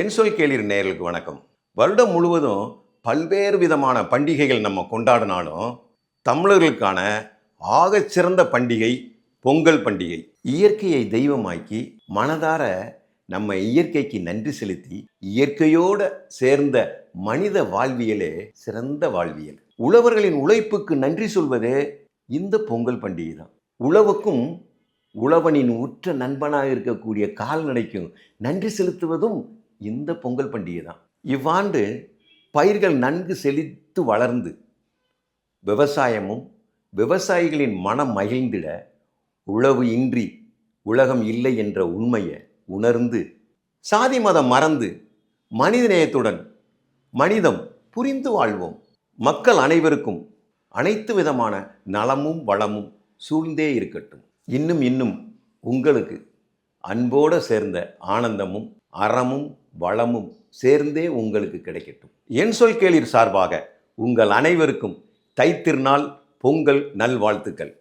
என் சொல் கேளிர் நேர்களுக்கு வணக்கம். வருடம் முழுவதும் பல்வேறு விதமான பண்டிகைகள் நம்ம கொண்டாடினாலும் தமிழர்களுக்கான ஆகச்சிறந்த பண்டிகை பொங்கல் பண்டிகை. இயற்கையை தெய்வமாக்கி மனதார நம்ம இயற்கைக்கு நன்றி செலுத்தி இயற்கையோடு சேர்ந்த மனித வாழ்வியலே சிறந்த வாழ்வியல். உழவர்களின் உழைப்புக்கு நன்றி சொல்வதே இந்த பொங்கல் பண்டிகை தான் உழவுக்கும் உழவனின் உற்ற நண்பனாக இருக்கக்கூடிய கால்நடைக்கும் நன்றி செலுத்துவதும் இந்த பொங்கல் பண்டிகை தான். இவ்வாண்டு பயிர்கள் நன்கு செழித்து வளர்ந்து விவசாயமும் விவசாயிகளின் மனம் மகிழ்ந்திட உழவு இன்றி உலகம் இல்லை என்ற உண்மையை உணர்ந்து சாதி மதம் மறந்து மனிதநேயத்துடன் மனிதம் புரிந்து வாழ்வோம். மக்கள் அனைவருக்கும் அனைத்து விதமான நலமும் வளமும் சூழ்ந்தே இருக்கட்டும். இன்னும் இன்னும் உங்களுக்கு அன்போடு சேர்ந்த ஆனந்தமும் அறமும் வளமும் சேர்ந்தே உங்களுக்கு கிடைக்கட்டும். என் சொல் கேளிர் சார்பாக உங்கள் அனைவருக்கும் தைத்திருநாள் பொங்கல் நல்வாழ்த்துக்கள்.